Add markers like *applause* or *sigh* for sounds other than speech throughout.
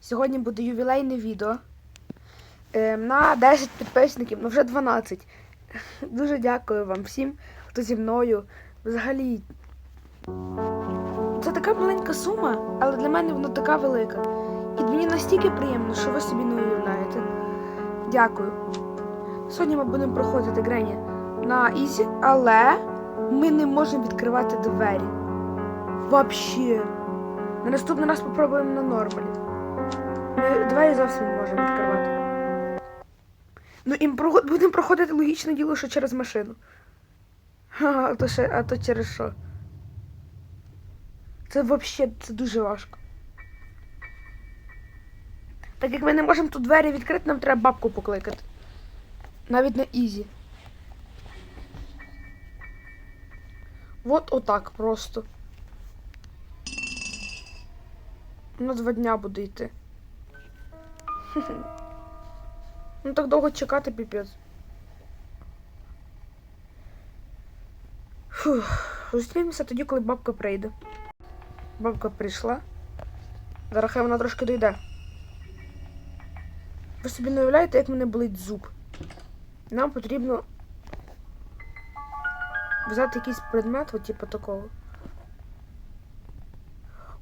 Сьогодні буде ювілейне відео е, на 10 підписників, ну вже 12. *laughs* Дуже дякую вам всім, хто зі мною. Взагалі. Це така маленька сума, але для мене вона така велика. І мені настільки приємно, що ви собі не уявляєте. Дякую. Сьогодні ми будемо проходити Грені на Ізі, але ми не можемо відкривати двері. Вообще. На наступний раз попробуємо на нормалі. Ми двері зовсім не можемо відкривати. Ну і будемо проходити логічне діло, що через машину. *laughs* А то, ще, а то через що? Це взагалі це дуже важко. Так як ми не можемо тут двері відкрити, нам треба бабку покликати. Навіть на ізі. Вот отак просто. На два дня буде йти. *laughs* Ну так довго чекати піпець. Зустрінемося тоді, коли бабка прийде. Бабка прийшла. Зараз хай вона трошки дойде. Ви собі не уявляєте, як мене болить зуб. Нам потрібно взяти якийсь предмет, от типу такого.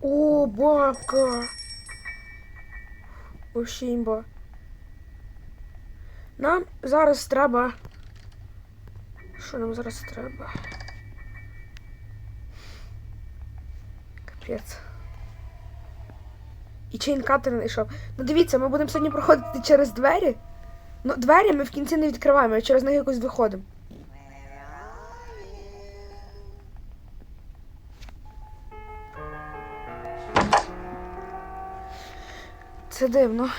О, бабка! Вообще. Нам зараз треба. Що нам зараз треба? Капець. І чейнкатер знайшов. Ну дивіться, ми будемо сьогодні проходити через двері. Ну, двері ми в кінці не відкриваємо, а через них якось виходимо. Це дивно.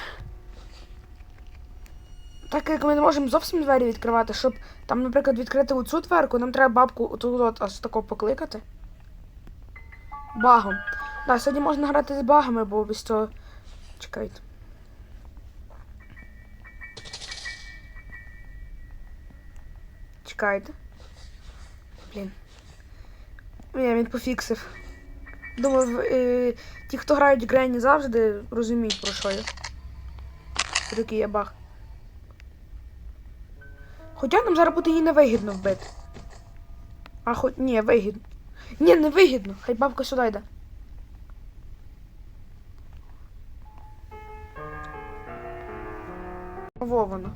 Так як ми не можемо зовсім двері відкривати, щоб там, наприклад, відкрити оцю дверку, нам треба бабку тут от аж тако покликати. Багом. Так, сьогодні можна грати з багами, бо без цього. Чекайте. Чекайте. Блін. Ні, він пофіксив. Думав, е, ті, хто грають в Грені завжди, розуміють про що я. Який я баг. Хоча нам зараз буде її невигідно вбити. А хоч. Ні, вигідно. Ні, не вигідно. Хай бабка сюди йде. Во воно.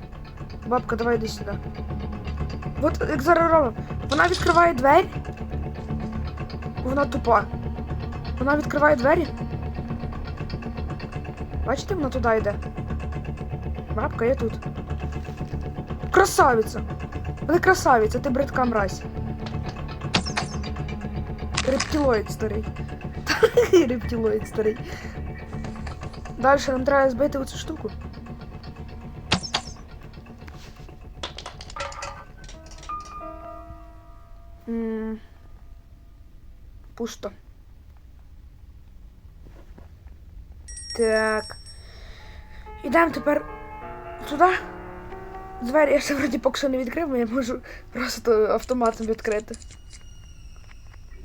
Бабка, давай йди сюди. От як зараз робимо. Вона відкриває двері. Вона тупа. Вона відкриває двері. Бачите, вона туди йде. Бабка, я тут. Красавиця! Вона красавиця, ти бридка мразь. Рептилоїд старий. *laughs* Рептилоїд старий. Далі нам треба збити оцю штуку. М, Пусто. Так. Ідемо тепер туди. Двері я ще вроді поки що не відкрив, бо я можу просто автоматом відкрити.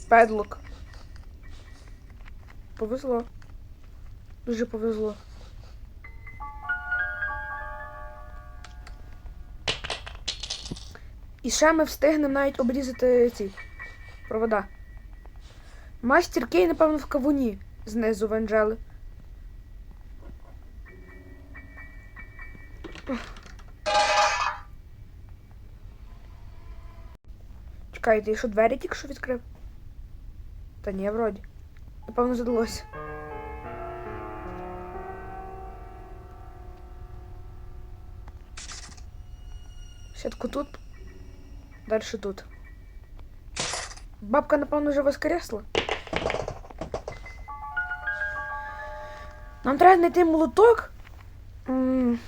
Педлок. Повезло. Дуже повезло. І ще ми встигнемо навіть обрізати ці провода. Мастер Кей, напевно, в кавуні знизу в Анджели. Чекайте, я що двері тільки що відкрив? Та ні, вроді. Напевно, задалося. Сітку тут. Далі тут. Бабка, напевно, вже воскресла. Нам треба знайти молоток. М.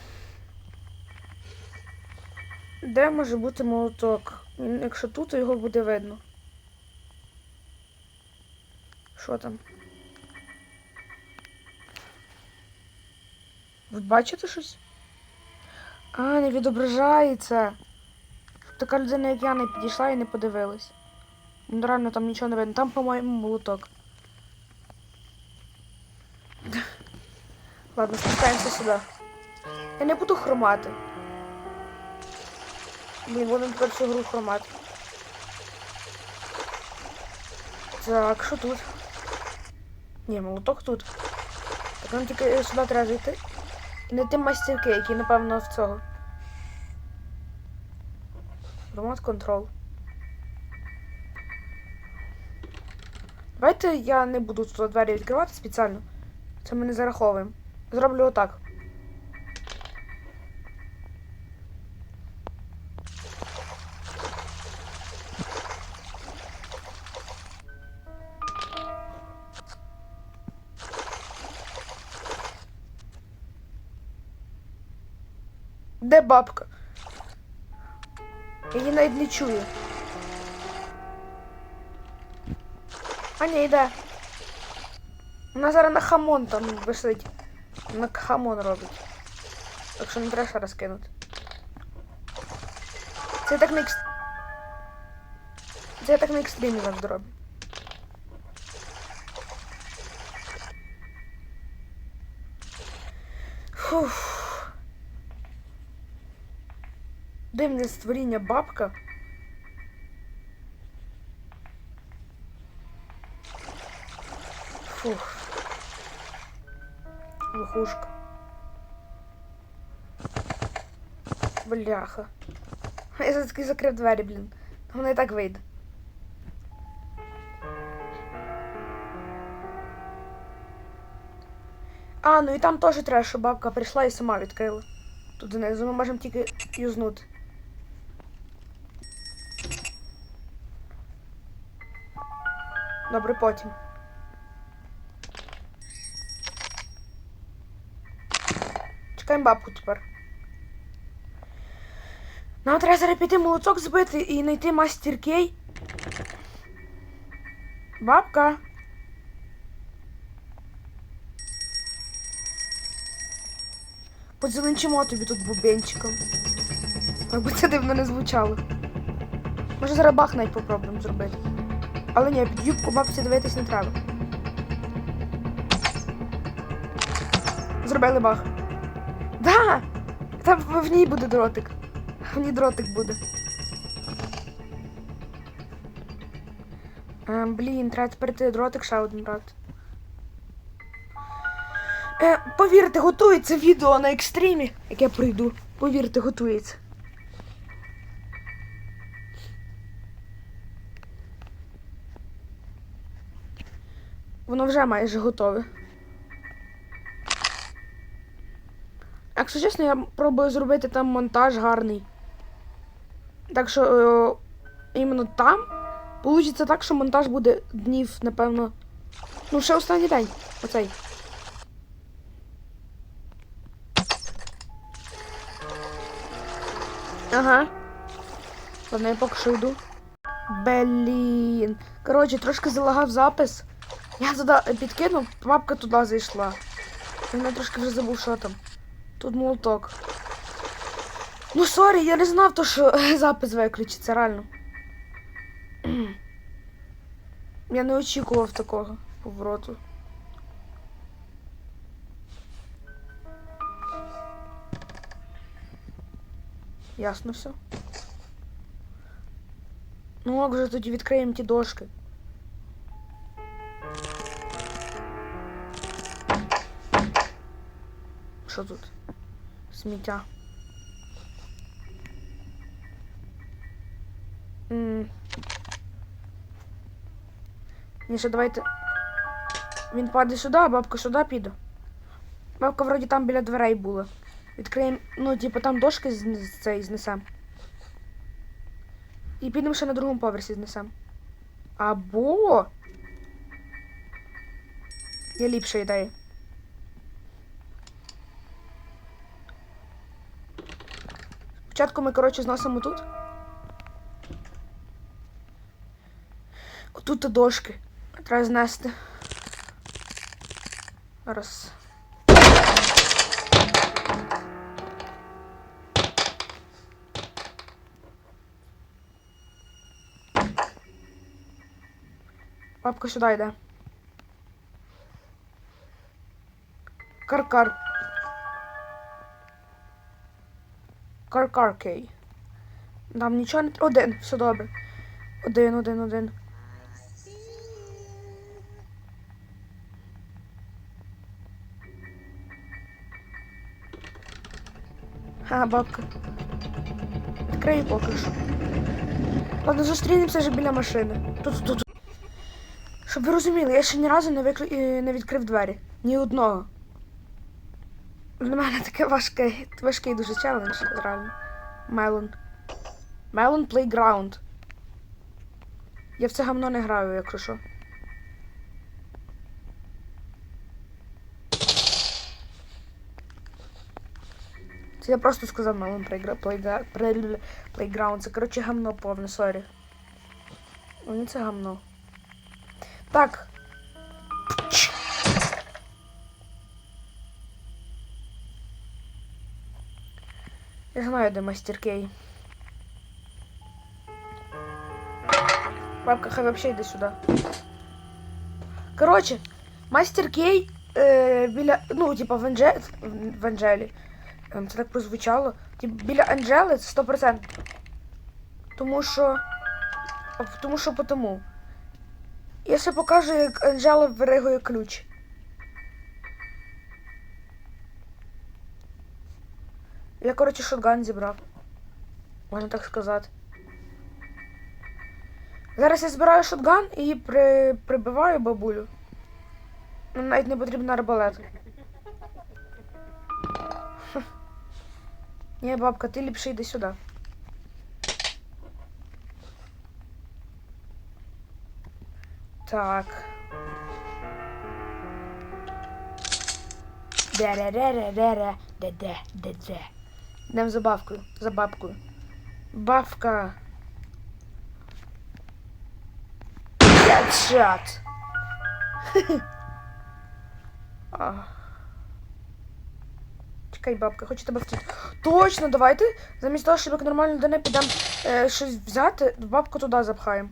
Де може бути молоток? Якщо тут, то його буде видно. Що там? Ви бачите щось? А, не відображається. Така людина, як я, не підійшла і не подивилась. Ну, реально там нічого не видно. Там, по-моєму, молоток. Ладно, спускаємося сюди. Я не буду хромати. Блін, будемо всю гру хромати. Так, що тут? Ні, молоток тут. Так нам тільки сюди треба зайти. І знайти мастерки, які, напевно, в цього. Ремонт контрол. Давайте я не буду тут двері відкривати спеціально. Це ми не зараховуємо. Зроблю отак. Де бабка? Я її навіть не чую. А ні, йде. Вона зараз на хамон там висить. На хамон робить. Так що не треба ще раз кинути. Це я так на екс... Це я так на екстримі завжди роблю. Фух. Дивне створіння бабка. Фух. Лохушка. Бляха. Я все-таки закрив двері, блін. Воно і так вийде. А, ну і там теж треба, щоб бабка прийшла і сама відкрила. Тут знизу ми можемо тільки юзнути. Добре, потім. Чекаємо бабку тепер. Нам треба зараз піти молоток збити і знайти мастер кей. Бабка. Подзеленчимо тобі тут бубенчиком. Якби це дивно не звучало. Може зараз бах навіть попробуємо зробити. Але ні, під юбку бабці дивитись не треба. Зробили бах. Да! Там в ній буде дротик. В ній дротик буде. Е, блін, треба тепер ти дротик ще один брати. Е, повірте, готується відео на екстримі, як я прийду. Повірте, готується. Воно вже майже готове. Якщо чесно, я пробую зробити там монтаж гарний. Так що е, іменно там вийде так, що монтаж буде днів, напевно. Ну, ще останній день. Оцей. Ага. Ладно, я поки що йду. Блін. Коротше, трошки залагав запис. Я туди підкинув, папка туди зайшла. Я трошки вже забув, що там. Тут молоток. Ну, сорі, я не знав, то, що запис виключиться, реально. *clears throat* Я не очікував такого повороту. Ясно все. Ну, як же тоді відкриємо ті дошки. Що тут? Сміття. Ні, ще давайте. Він падає сюди, а бабка сюди піде. Бабка вроді там біля дверей була. Відкриємо, ну, типу, там дошки з, цей знесем. І підемо ще на другому поверсі знесем. Або. Є ліпша ідея. Спочатку ми, коротше, зносимо тут. Отут дошки. Треба знести. Раз. Папка сюди йде. Кар-кар. Каркаркей. Нам нічого не. Один, все добре. Один, один, один. Ха, бабка. Відкрию поки що. Ладно, зустрінемося вже біля машини. Тут, тут. Щоб ви розуміли, я ще ні разу не, викли... е, не відкрив двері. Ні одного. Для мене таке важке, важкий дуже челендж, реально. Мелон. Мелон Playground. Я в це гамно не граю, якщо що. Це я просто сказав Мелон. Playground. Це, коротше, гамно повне, сорі. Мені це гамно. Так. Я знаю, де мастер Кей. Бабка, хай вообще йде сюди. Короче, мастер Кей е, біля. Ну, типа в, Анже... в Анжелі. Це так прозвучало. Типа, біля Анжели це 100%. Тому що. Тому що потому. Я ще покажу, як Анжела виригує ключ. Я, коротше, шотган зібрав. Можна так сказати. Зараз я збираю шотган і при... прибиваю бабулю. Ну, навіть не потрібен арбалет. Ні, бабка, ти ліпше йди сюди. Так. Де-ре-ре-ре-ре-ре. Де-де, де-де. Йдемо за бабкою, за бабкою. Бабка. Хедшот. *laughs* Чекай, бабка, хочу тебе втіти. Точно, давайте. Замість того, щоб як нормальна людина підемо е, щось взяти, бабку туди запхаємо.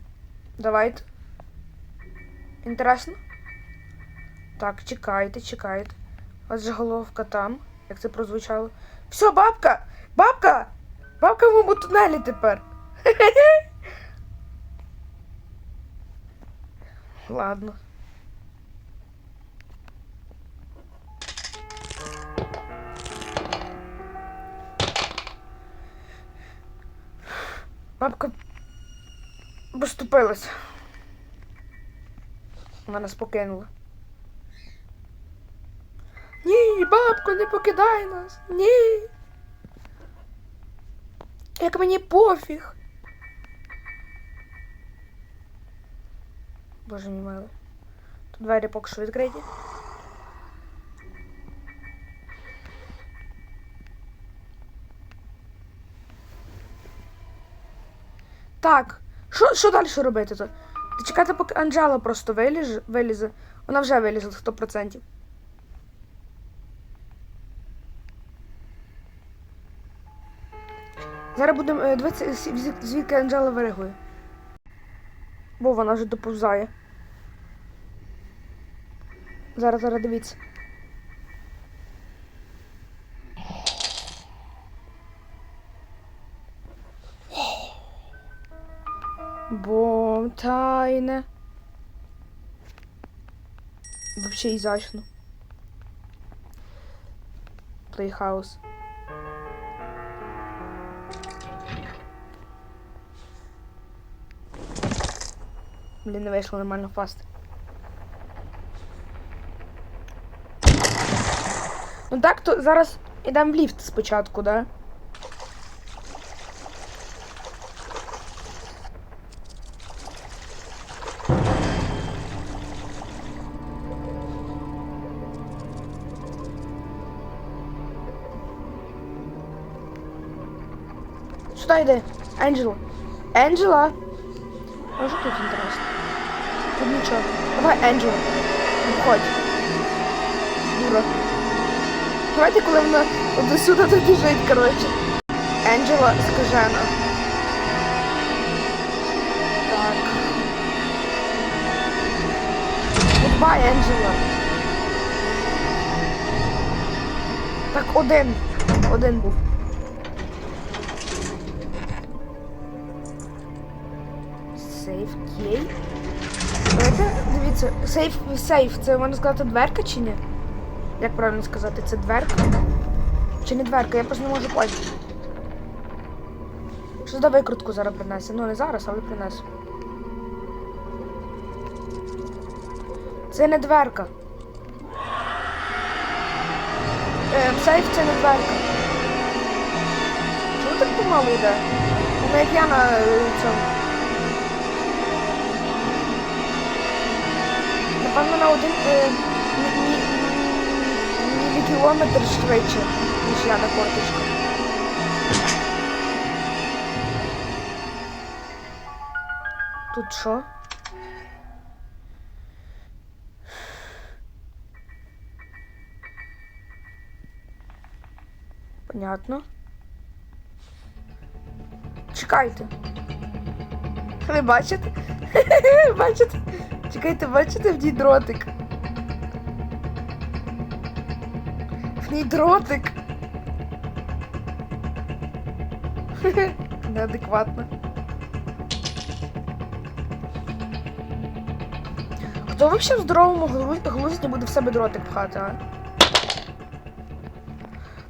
Давайте. Інтересно? Так, чекайте, чекайте. У вас же головка там, як це прозвучало. Все, бабка! Бабка! Бабка в моєму тунелі тепер. *laughs* Ладно. Бабка поступилась. Вона нас покинула. Ні, бабко, не покидай нас. Ні. Як мені пофіг. Боже мій милий. Тут двері поки що відкриті. Так, що, що далі робити тут? Чекати, поки Анджела просто вилізе. Вона вже вилізла 100%. Зараз будемо е, дивитися, звідки Анджела виригує. Бо вона вже доповзає. Зараз, зараз дивіться. Бом тайне. Вообще изящно. Плейхаус. Блін, не вийшло нормально фаст. Ну так, то зараз ідемо в ліфт спочатку, да? Сюди йди. Енджела. Енджела. А що тут інтересно? Тут нічого. Давай, Енджел. Виходь. Дура. Давайте, коли вона от тут біжить, коротше. Енджела скажена. Так. Goodbye, Енджела. Так, один. Один був. Сейф кей. Давайте, дивіться, сейф, сейф, це можна сказати дверка чи ні? Як правильно сказати, це дверка? Чи не дверка? Я просто не можу поняти. Що за викрутку зараз принесе? Ну не зараз, але принесу. Це не дверка. Е, сейф це не дверка. Чому так помало йде? Воно як я на е, цьому. Напевно, на один е, мі- мі- мі- мілікілометр швидше, ніж я на корточку. Тут що? Понятно. Чекайте. Ви бачите? *laughs* бачите? Чекайте, бачите в ній дротик? В ній дротик. *laughs* Неадекватно. Хто взагалі в здоровому глузді- буде в себе дротик пхати, а?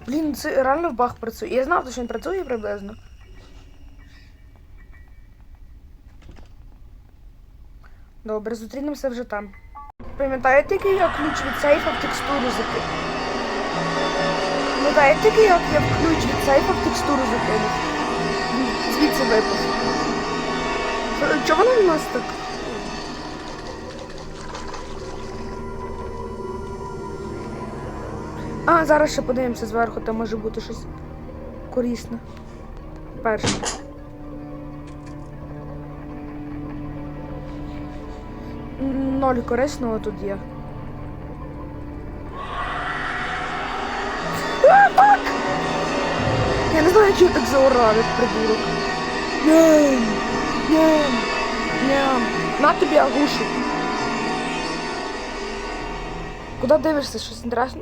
Блін, це реально в бах працює. Я знав, що він працює приблизно. Добре, зустрінемося вже там. Пам'ятаєте, який я ключ від сейфа в текстуру закинув? Пам'ятаєте, який я ключ від сейфа в текстуру закинув? Звідси випав. Чого воно в нас так? А, зараз ще подивимося зверху, там може бути щось корисне. Перше. Ноль корисного тут є. А, фак! Я не знаю, чого я так заорав, як придурок. Ням! Ням! Ням! На тобі агушу. Куди дивишся? Щось інтересне?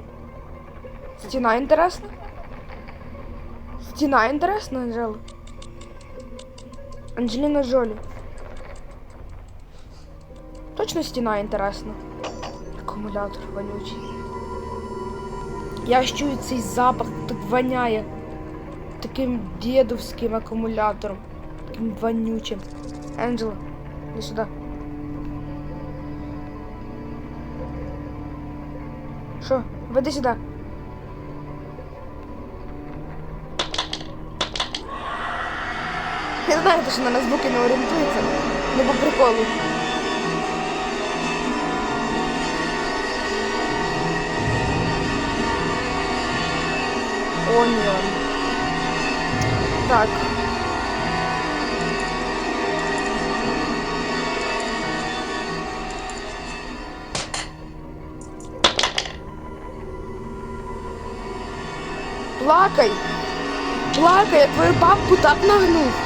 Стіна інтересна? Стіна інтересна, Анжела? Анджеліна Джолі. Точно стіна інтересна. Акумулятор вонючий. Я ж чую цей запах, так воняє. Таким дідовським акумулятором. Таким вонючим. Анджела, іди сюди. Що? Веди сюди. Я знаю, що на звуки не орієнтується. Не по приколу. Оніон. Так. Плакай! Плакай, я твою бабку так нагнув.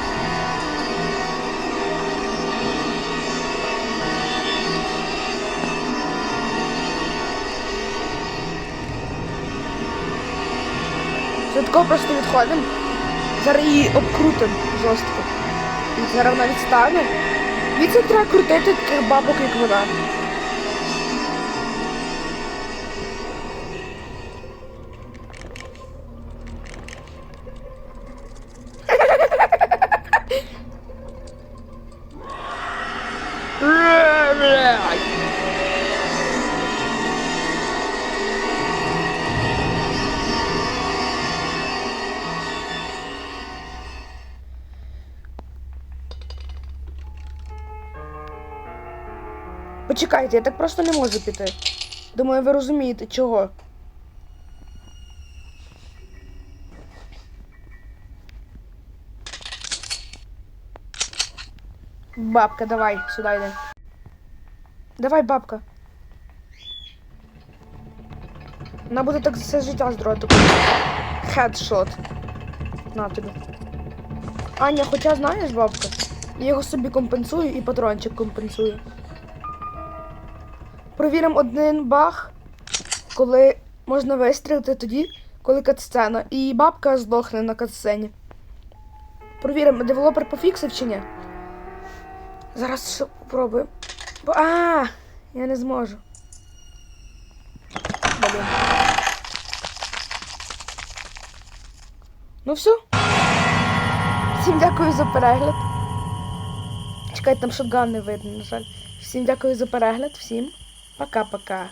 Все просто відходимо. Зараз її обкрутимо жорстко. І зараз вона відстане. Від треба крутити таких бабок, як вона. Почекайте, я так просто не можу піти. Думаю, ви розумієте, чого. Бабка, давай, сюди йди. Давай, бабка. Вона буде так все життя з дротиком. Хедшот. На тобі. Аня, хоча знаєш, бабка, я його собі компенсую і патрончик компенсую. Провіримо один баг, коли можна вистрілити тоді, коли катсцена. І бабка здохне на катсцені. Провіримо, девелопер пофіксив чи ні. Зараз ще попробую. Бо- А, я не зможу. Блін. Ну все. Всім дякую за перегляд. Чекайте, там шотган не видно, на жаль. Всім дякую за перегляд, всім пока-пока.